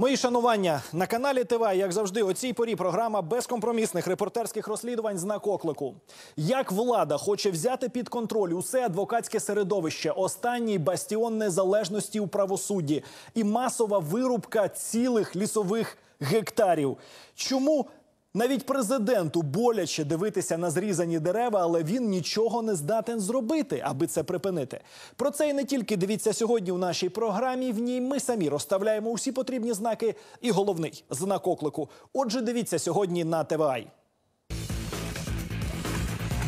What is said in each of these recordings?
Мої шанування на каналі ТВ, як завжди, о цій порі програма безкомпромісних репортерських розслідувань знак оклику. Як влада хоче взяти під контроль усе адвокатське середовище, останній бастіон незалежності у правосудді і масова вирубка цілих лісових гектарів. Чому навіть президенту боляче дивитися на зрізані дерева, але він нічого не здатен зробити, аби це припинити. Про це і не тільки дивіться сьогодні у нашій програмі. В ній ми самі розставляємо усі потрібні знаки. І головний знак оклику. Отже, дивіться сьогодні на ТВАЙ.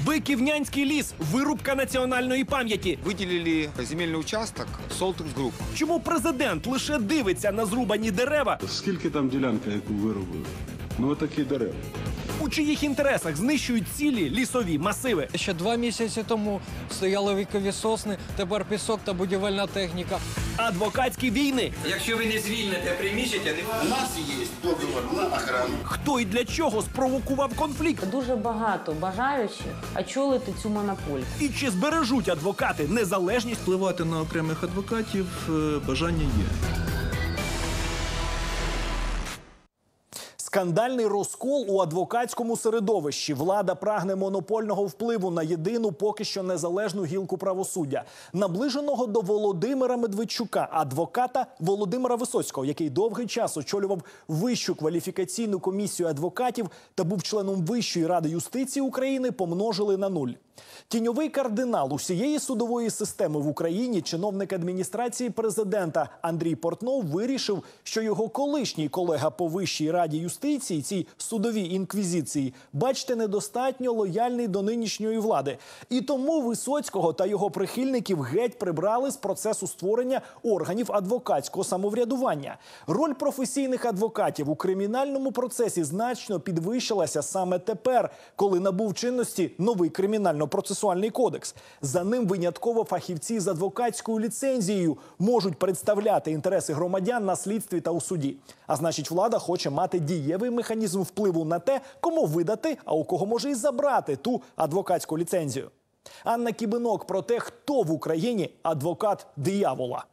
Биківнянський ліс, вирубка національної пам'яті. Выделили земельный участок Солтекс Групп. Чому президент лише дивиться на зрубані дерева, Скільки там ділянка, яку виробили? Ну, отакі дерева. у чиїх інтересах знищують цілі лісові масиви? Ще два місяці тому стояли вікові сосни, тепер пісок та будівельна техніка. Адвокатські війни. Якщо ви не звільните приміщення, не У нас есть договор на охрану. Хто і для чого спровокував конфлікт? Дуже багато бажаючих очолити цю монополію. І чи збережуть адвокати незалежність? Впливати на окремих адвокатів е, бажання є. Скандальний розкол у адвокатському середовищі. Влада прагне монопольного впливу на єдину поки що незалежну гілку правосуддя, наближеного до Володимира Медведчука, адвоката Володимира Висоцького, який довгий час очолював вищу кваліфікаційну комісію адвокатів та був членом Вищої ради юстиції України, помножили на нуль. Тіньовий кардинал усієї судової системи в Україні, чиновник адміністрації президента Андрій Портнов вирішив, що його колишній колега по вищій раді юстиції, цій судовій інквізиції, бачите, недостатньо лояльний до нинішньої влади. І тому Висоцького та його прихильників геть прибрали з процесу створення органів адвокатського самоврядування. Роль професійних адвокатів у кримінальному процесі значно підвищилася саме тепер, коли набув чинності новий кримінально-процесуальний кодекс. За ним винятково фахівці з адвокатською ліцензією можуть представляти інтереси громадян на слідстві та у суді. А значить, влада хоче мати дієвий механізм впливу на те, кому видати, а у кого може і забрати ту адвокатську ліцензію. Анна Кібинок про те, хто в Україні адвокат диявола.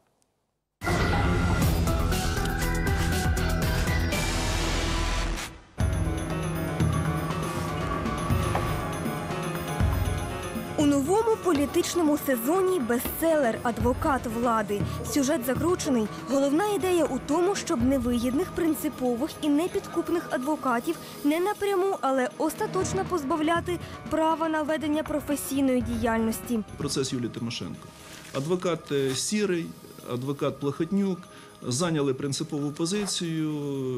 Новому політичному сезоні бестселер Адвокат влади. Сюжет закручений. Головна ідея у тому, щоб невигідних, принципових і непідкупних адвокатів не напряму, але остаточно позбавляти права на ведення професійної діяльності. Процес Юлії Тимошенко. Адвокат е, Сірий, адвокат Плахотнюк зайняли принципову позицію,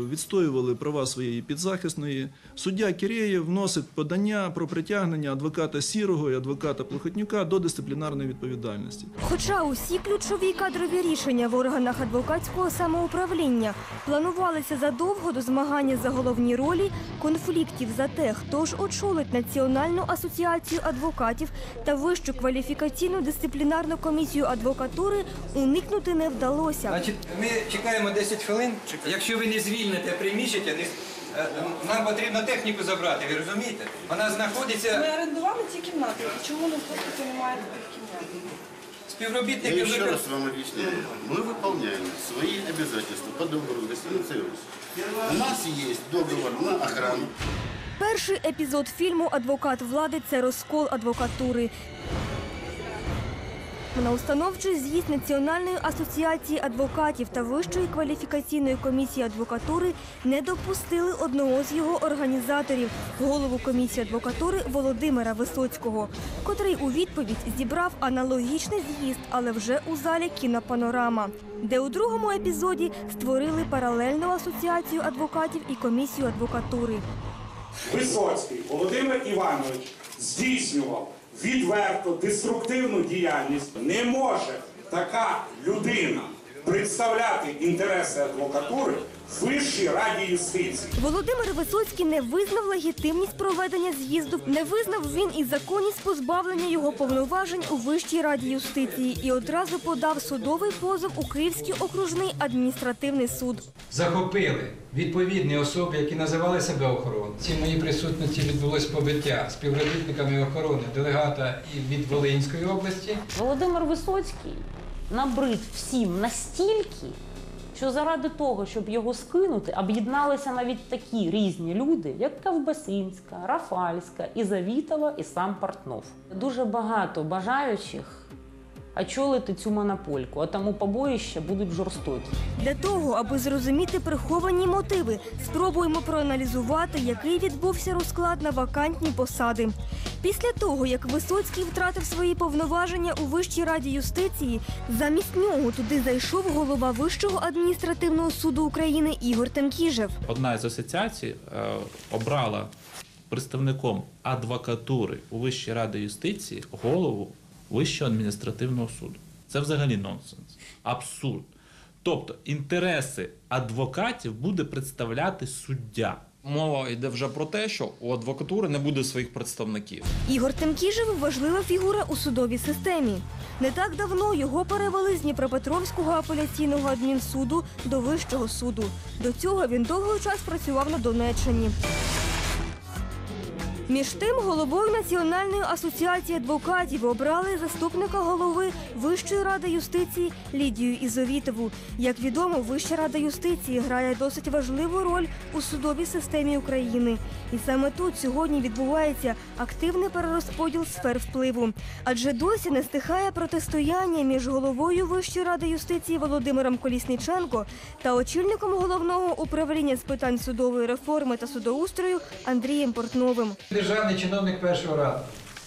відстоювали права своєї підзахисної. Суддя Кірєєв вносить подання про притягнення адвоката Сірого і адвоката Плахотнюка до дисциплінарної відповідальності. Хоча усі ключові кадрові рішення в органах адвокатського самоуправління планувалися задовго до змагання за головні ролі, конфліктів за те, хто ж очолить Національну асоціацію адвокатів та вищу кваліфікаційну дисциплінарну комісію адвокатури уникнути не вдалося. Значить, ми чекаємо 10 хвилин. Якщо ви не звільните приміщення, не... е, нам потрібно техніку забрати, ви розумієте? Вона знаходиться Ми орендували ці кімнати. Чому не просто немає таких кімнат? Я співробітники. еще викон- раз вам объясняю. Мы выполняем свои обязательства по договору с гостиницей «Русь». У нас есть договор на охрану. Перший епізод фільму Адвокат влади це розкол адвокатури. На установчий з'їзд Національної асоціації адвокатів та Вищої кваліфікаційної комісії адвокатури не допустили одного з його організаторів, голову комісії адвокатури Володимира Висоцького, котрий у відповідь зібрав аналогічний з'їзд, але вже у залі кінопанорама, де у другому епізоді створили паралельну асоціацію адвокатів і комісію адвокатури. Висоцький Володимир Іванович здійснював відверто деструктивну діяльність. Не може така людина представляти інтереси адвокатури Вищій раді юстиції. Володимир Висоцький не визнав легітимність проведення з'їзду, не визнав він і законність позбавлення його повноважень у Вищій раді юстиції і одразу подав судовий позов у Київський окружний адміністративний суд. Захопили відповідні особи, які називали себе цій моїй присутності відбулось побиття співробітниками охорони делегата від Волинської області. Володимир Висоцький набрид всім настільки, що заради того, щоб його скинути, об'єдналися навіть такі різні люди, як Кавбасинська, Рафальська, і Завітова, і сам Портнов. Дуже багато бажаючих очолити цю монопольку, а тому побоїща будуть жорстокі. Для того, аби зрозуміти приховані мотиви, спробуємо проаналізувати, який відбувся розклад на вакантні посади. Після того, як Висоцький втратив свої повноваження у Вищій раді юстиції, замість нього туди зайшов голова Вищого адміністративного суду України Ігор Тенкіжев. Одна із асоціацій е, обрала представником адвокатури у Вищій раді юстиції голову Вищого адміністративного суду. Це взагалі нонсенс, абсурд. Тобто інтереси адвокатів буде представляти суддя. Мова йде вже про те, що у адвокатури не буде своїх представників. Ігор Тенкіжев важлива фігура у судовій системі. Не так давно його перевели з Дніпропетровського апеляційного адмінсуду до Вищого суду. До цього він довгий час працював на Донеччині. Між тим, головою Національної асоціації адвокатів обрали заступника голови Вищої ради юстиції Лідію Ізовітову. Як відомо, Вища рада юстиції грає досить важливу роль у судовій системі України. І саме тут сьогодні відбувається активний перерозподіл сфер впливу. Адже досі не стихає протистояння між головою Вищої ради юстиції Володимиром Колісніченко та очільником головного управління з питань судової реформи та судоустрою Андрієм Портновим. Державний чиновник першого ради,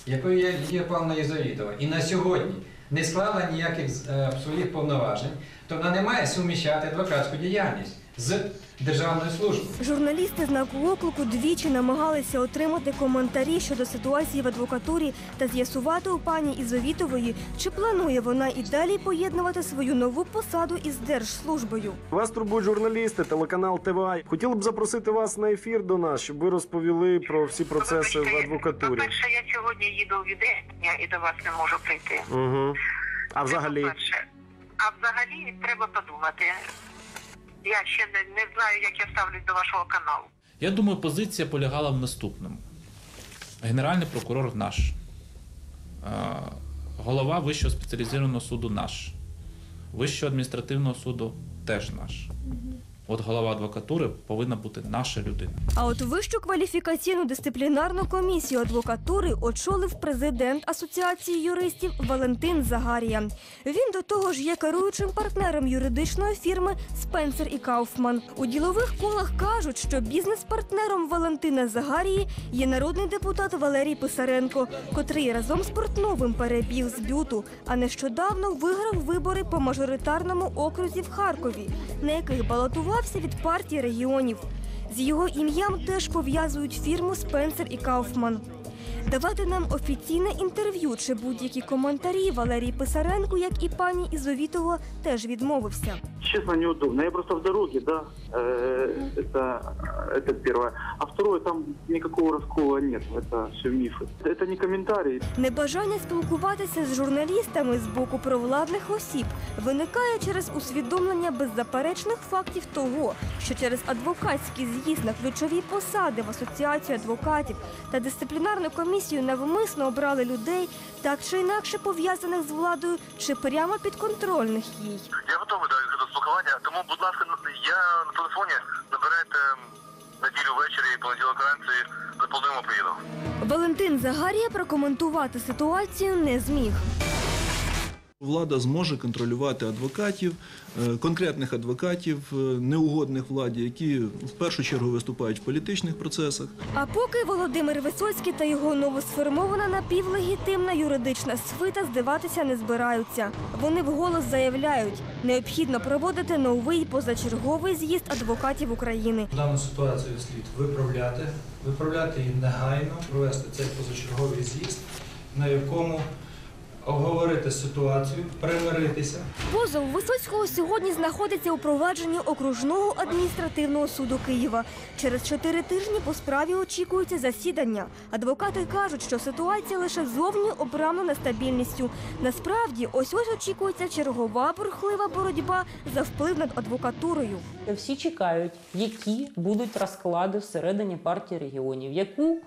якою є Павловна Єзавітова, і на сьогодні не склала ніяких е, своїх повноважень, то вона не має суміщати адвокатську діяльність з державною службою. Журналісти знаку оклику двічі намагалися отримати коментарі щодо ситуації в адвокатурі та з'ясувати у пані Ізовітової, чи планує вона і далі поєднувати свою нову посаду із держслужбою. Вас турбують журналісти, телеканал ТВА. Хотіли б запросити вас на ефір до нас, щоб ви розповіли про всі процеси в адвокатурі. По-перше, я сьогодні їду в відрядження і до вас не можу прийти. Угу. А взагалі, По-перше. А взагалі треба подумати. Я ще не, не знаю, як я ставлюсь до вашого каналу. Я думаю, позиція полягала в наступному: Генеральний прокурор наш, Е, голова Вищого спеціалізованого суду наш, Вищого адміністративного суду теж наш. От голова адвокатури повинна бути наша людина. А от вищу кваліфікаційну дисциплінарну комісію адвокатури очолив президент Асоціації юристів Валентин Загарія. Він до того ж є керуючим партнером юридичної фірми Спенсер і Кауфман. У ділових колах кажуть, що бізнес-партнером Валентина Загарії є народний депутат Валерій Писаренко, котрий разом з Портновим перебіг з бюту, а нещодавно виграв вибори по мажоритарному окрузі в Харкові, на яких балотувався від партії регіонів. З його ім'ям теж пов'язують фірму Спенсер і Кауфман. Давати нам офіційне інтерв'ю чи будь-які коментарі Валерій Писаренко, як і пані Ізовітова, теж відмовився Честно, неудобно. Я просто в дороге, да. Э, Это, это первое. А второе, там никакого раскола нет. Это все мифы. Это не комментарий. Небажання спілкуватися з журналістами з боку провладних осіб виникає через усвідомлення беззаперечних фактів того, що через адвокатський з'їзд на ключові посади в асоціацію адвокатів та дисциплінарну комісію навмисно обрали людей, так чи інакше пов'язаних з владою чи прямо підконтрольних їй. Я готовий до, до тому, будь ласка, я на телефоні набирайте неділю ввечері, понеділок ранці заплануємо поїду. Валентин Загарія прокоментувати ситуацію не зміг. Влада зможе контролювати адвокатів, е, конкретних адвокатів, е, неугодних владі, які в першу чергу виступають в політичних процесах. А поки Володимир Висоцький та його новосформована напівлегітимна юридична свита здаватися не збираються. Вони вголос заявляють, необхідно проводити новий позачерговий з'їзд адвокатів України. Дану ситуацію слід виправляти, виправляти її негайно, провести цей позачерговий з'їзд, на якому обговорити ситуацію, примиритися. Позов Висоцького сьогодні знаходиться у провадженні окружного адміністративного суду Києва. Через чотири тижні по справі очікується засідання. Адвокати кажуть, що ситуація лише зовні обрамлена нестабільністю. Насправді, ось ось очікується чергова бурхлива боротьба за вплив над адвокатурою. Всі чекають, які будуть розклади всередині партії регіонів, яку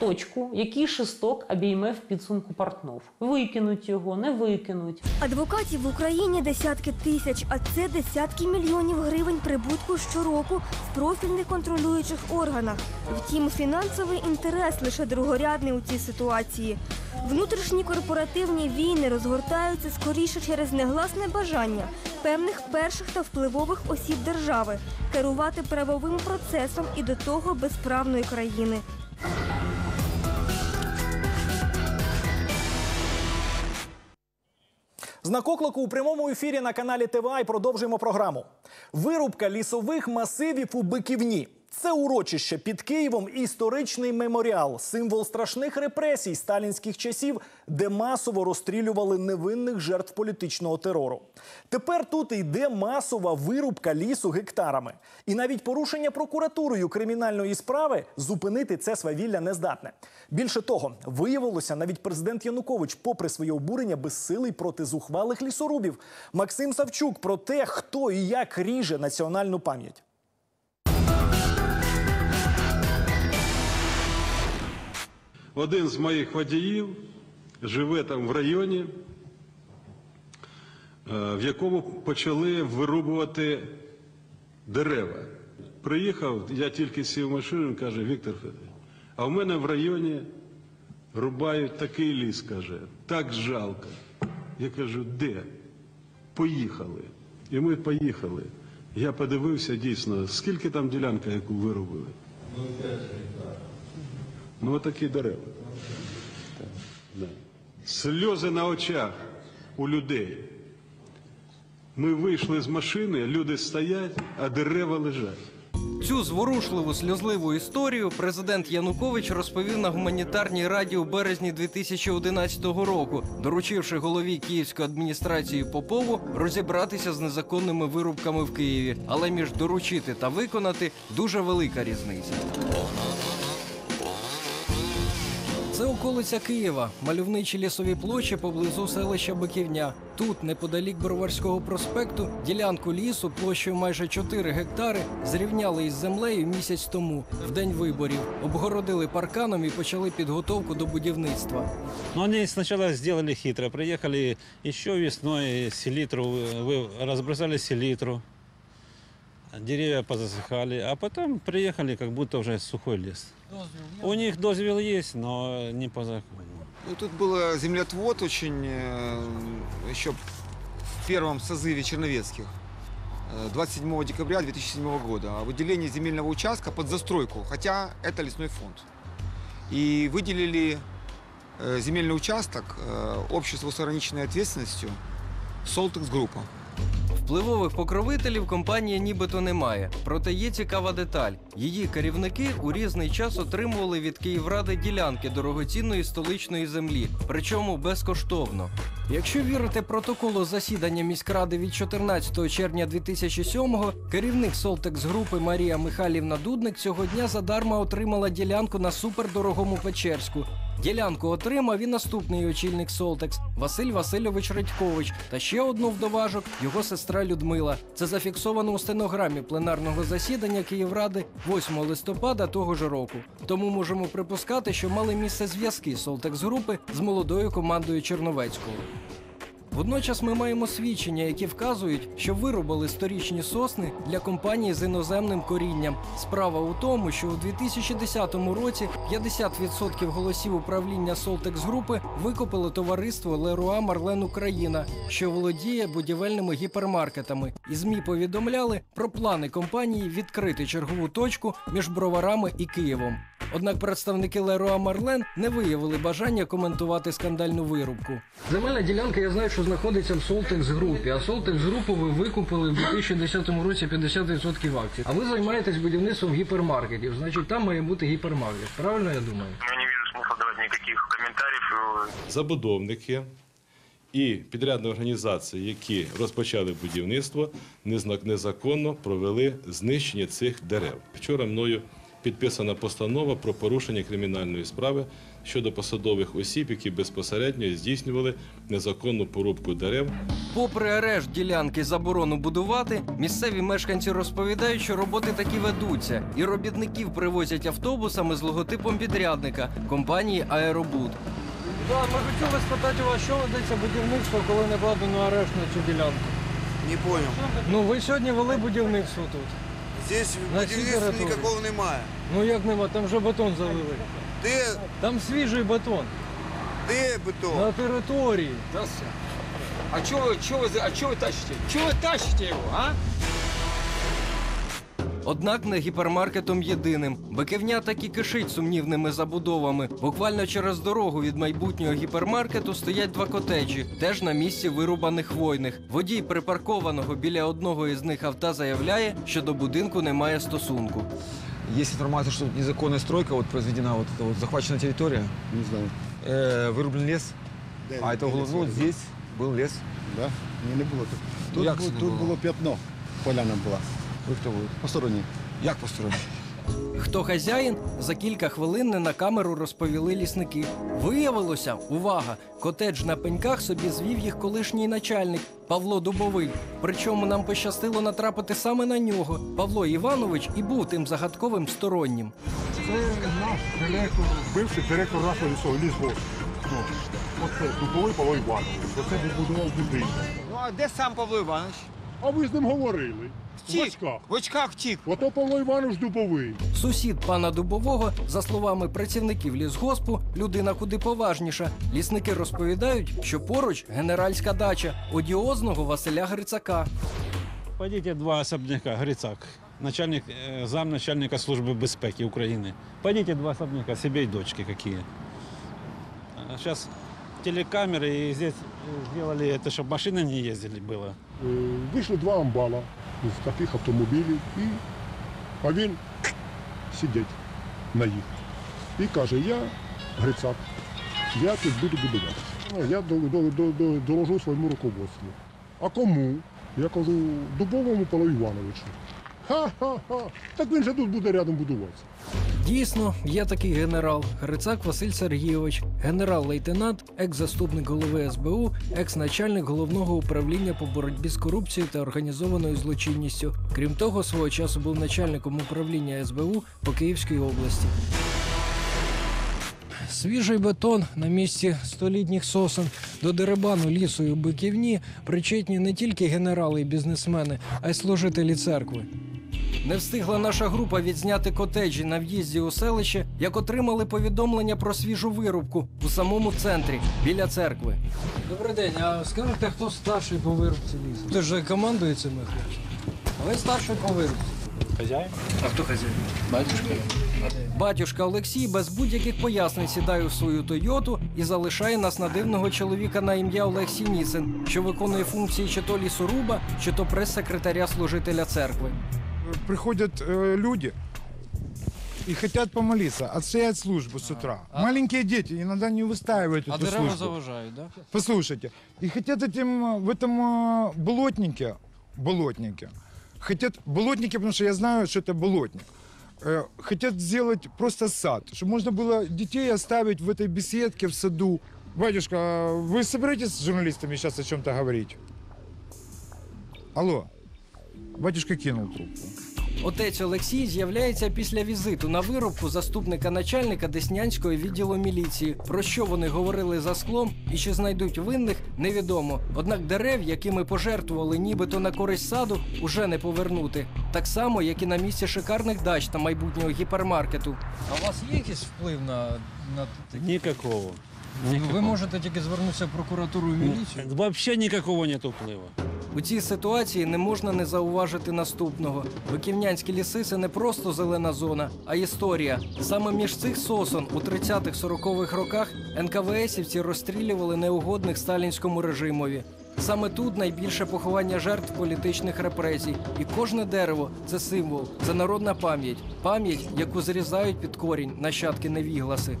точку, який шесток обійме в підсумку Портнов. Викинуть його, не викинуть. Адвокатів в Україні десятки тисяч, а це десятки мільйонів гривень прибутку щороку в профільних контролюючих органах. Втім, фінансовий інтерес лише другорядний у цій ситуації. Внутрішні корпоративні війни розгортаються скоріше через негласне бажання певних перших та впливових осіб держави керувати правовим процесом і до того безправної країни. Знак оклику у прямому ефірі на каналі ТВА і продовжуємо програму. Вирубка лісових масивів у Биківні. Це урочище під Києвом історичний меморіал, символ страшних репресій сталінських часів, де масово розстрілювали невинних жертв політичного терору. Тепер тут йде масова вирубка лісу гектарами. І навіть порушення прокуратурою кримінальної справи зупинити це свавілля не здатне. Більше того, виявилося, навіть президент Янукович, попри своє обурення, безсилий проти зухвалих лісорубів. Максим Савчук про те, хто і як ріже національну пам'ять. Один з моїх водіїв живе там в районі, е, в якому почали вирубувати дерева. Приїхав, я тільки сів в машину, каже, Віктор Федорович, а в мене в районі рубають такий ліс, каже, так жалко. Я кажу, де? Поїхали. І ми поїхали. Я подивився дійсно, скільки там ділянка, яку вирубили. Ну, отакі дерева. Да. Сльози на очах у людей. Ми вийшли з машини, люди стоять, а дерева лежать. Цю зворушливу сльозливу історію президент Янукович розповів на гуманітарній раді у березні 2011 року, доручивши голові Київської адміністрації Попову розібратися з незаконними вирубками в Києві. Але між доручити та виконати дуже велика різниця. Це околиця Києва, мальовничі лісові площі поблизу селища Биківня. Тут, неподалік Броварського проспекту, ділянку лісу площею майже 4 гектари зрівняли із землею місяць тому, в день виборів. Обгородили парканом і почали підготовку до будівництва. Но они сначала сделали хитро. Приехали еще весной селитру, вы- разбросали селитру. Деревья позасыхали, а потом приехали, как будто уже сухой лес. У них дозвел есть, но не по закону. Ну, тут был землеотвод очень э, еще в первом созыве Черновецких. э, 27 декабря 2007 года о выделении земельного участка под застройку, хотя это лесной фонд. И выделили э, земельный участок э, обществу с ограниченной ответственностью Солтекс Группа. Впливових покровителів компанія нібито немає. Проте є цікава деталь. Її керівники у різний час отримували від Київради ділянки дорогоцінної столичної землі, причому безкоштовно. Якщо вірити протоколу засідання міськради від 14 червня 2007-го, керівник Солтекс групи Марія Михайлівна Дудник цього дня задарма отримала ділянку на супердорогому Печерську. Ділянку отримав і наступний очільник Солтекс Василь Васильович Радькович та ще одну вдоважок його сестра Людмила. Це зафіксовано у стенограмі пленарного засідання Київради 8 листопада того ж року. Тому можемо припускати, що мали місце зв'язки Солтекс групи з молодою командою Черновецького. Водночас ми маємо свідчення, які вказують, що виробили сторічні сосни для компанії з іноземним корінням. Справа у тому, що у 2010 році 50% голосів управління Солтекс групи викупило товариство Леруа Марлен Україна, що володіє будівельними гіпермаркетами. І змі повідомляли про плани компанії відкрити чергову точку між броварами і Києвом. Однак представники Леруа Марлен не виявили бажання коментувати скандальну вирубку. Земельна ділянка, я знаю, що знаходиться в Солтекс групі. А Солтекс групу ви викупили в 2010 році 50% акцій. А ви займаєтесь будівництвом гіпермаркетів. Значить, там має бути гіпермаркет. Правильно я думаю? Я не вижу смысла давать никаких комментариев. забудовники і підрядні організації, які розпочали будівництво, незаконно провели знищення цих дерев. Вчора мною підписана постанова про порушення кримінальної справи щодо посадових осіб, які безпосередньо здійснювали незаконну порубку дерев Попри арешт ділянки заборону будувати, місцеві мешканці розповідають, що роботи таки ведуться, і робітників привозять автобусами з логотипом підрядника компанії Аеробуд. Да, ми хотіли спитати у вас, що ведеться будівництво, коли не вкладено арешт на цю ділянку. Не понял. Ну ви сьогодні вели будівництво тут. Здесь На будівництва території. ніякого немає. Ну як нема, там вже бетон залили. Де, Там свіжий бетон. де бетон? На території. А чого ви, чого ви, а чего ви тащите? Чого ви тащите його, а? Однак не гіпермаркетом єдиним. Биківня так і кишить сумнівними забудовами. Буквально через дорогу від майбутнього гіпермаркету стоять два котеджі, теж на місці вирубаних хвойних. Водій припаркованого біля одного із них авто заявляє, що до будинку немає стосунку. Есть информация, что тут незаконная стройка вот произведена, вот это вот захвачена территория. Не знаю. Э, вырублен лес. Де- а это де углу- лес ну, вот вирублений? здесь был лес. Да? Ні, не було тут. Тут, Як бу- це не тут було? було п'ятно. Поляна була. Ви хто будете? Посторонні. Як посторонні? Хто хазяїн, за кілька хвилин не на камеру розповіли лісники. Виявилося, увага, котедж на пеньках собі звів їх колишній начальник Павло Дубовий. Причому нам пощастило натрапити саме на нього. Павло Іванович і був тим загадковим стороннім. Це наш директор, бивший директор нашого лісового лісгоспу. Ну, Оце дубовий Павло Іванович. Оце відбудував будинок. Ну а де сам Павло Іванович? А ви з ним говорили. Втік. В очках. В очках втік. Ото Павло Іванович дубовий. Сусід пана Дубового, за словами працівників лісгоспу, людина куди поважніша. Лісники розповідають, що поруч генеральська дача одіозного Василя Грицака. Пойдите два особняка, Грицак, начальник, э, замначальника службы безпеки Украины. Пойдите два особняка, себе и дочки какие. Сейчас телекамеры, и здесь э, сделали это, чтобы машины не ездили было. Е, Вийшли два амбала з таких автомобілів, і, а він сидить на їх. І каже, я Грицак, я тут буду будувати. Ну, Я до- до- до- до- доложу своєму руководству. А кому? Я кажу, Дубовому Павлу Івановичу. Ха-ха-ха. Так він же тут буде рядом будуватися. Дійсно, є такий генерал Грицак Василь Сергійович, генерал-лейтенант, екс-заступник голови СБУ, екс-начальник головного управління по боротьбі з корупцією та організованою злочинністю. Крім того, свого часу був начальником управління СБУ по Київській області. Свіжий бетон на місці столітніх сосен до дерибану лісу і биківні причетні не тільки генерали і бізнесмени, а й служителі церкви. Не встигла наша група відзняти котеджі на в'їзді у селище, як отримали повідомлення про свіжу вирубку у самому центрі біля церкви. Добрий день, а скажете, хто старший по вирубці лісу? Ти ж командує цими хлопцями. Ви старший по вирубці. Хозяин? А хто хазяїн? Батюшка. Батюшка Олексій без будь-яких пояснень сідає в свою Тойоту і залишає нас на дивного чоловіка на ім'я Олег Сініцин, що виконує функції чи то лісоруба, чи то прес-секретаря служителя церкви. приходят э, люди и хотят помолиться, отстоять службу с утра. Маленькие дети иногда не выстаивают А эту дерева службу. заважають, да? Послушайте, и хотят этим, э, в этом э, болотнике, болотнике, хотят, болотники, потому что я знаю, что это болотник, э, хотят сделать просто сад, чтобы можно было детей оставить в этой беседке, в саду. Батюшка, а вы собираетесь с журналистами сейчас о чем-то говорить? Алло. Батюшка кинул трубку. Отець Олексій з'являється після візиту на вирубку заступника начальника Деснянського відділу міліції. Про що вони говорили за склом і чи знайдуть винних, невідомо. Однак дерев, якими пожертвували нібито на користь саду, уже не повернути. Так само, як і на місці шикарних дач та майбутнього гіпермаркету. А у вас є якийсь вплив на, на Никакого. Ви можете тільки звернутися в прокуратуру і міліцію. Вообще никакого нет вплива. У цій ситуації не можна не зауважити наступного: виківнянські ліси це не просто зелена зона, а історія. Саме між цих сосон у 30-40-х роках НКВСівці розстрілювали неугодних сталінському режимові. Саме тут найбільше поховання жертв політичних репресій, і кожне дерево це символ, це народна пам'ять, пам'ять, яку зрізають під корінь нащадки невігласи.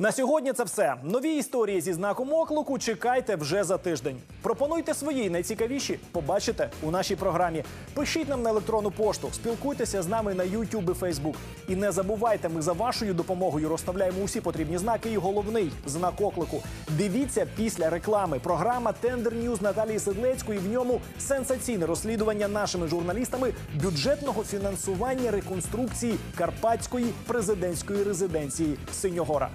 На сьогодні це все. Нові історії зі знаком оклику чекайте вже за тиждень. Пропонуйте свої найцікавіші, побачите у нашій програмі. Пишіть нам на електронну пошту, спілкуйтеся з нами на YouTube і Facebook. І не забувайте, ми за вашою допомогою розставляємо усі потрібні знаки. І головний знак оклику. Дивіться після реклами. Програма Тендер Ньюз Наталії Седлецької. В ньому сенсаційне розслідування нашими журналістами бюджетного фінансування реконструкції Карпатської президентської резиденції Синьогора.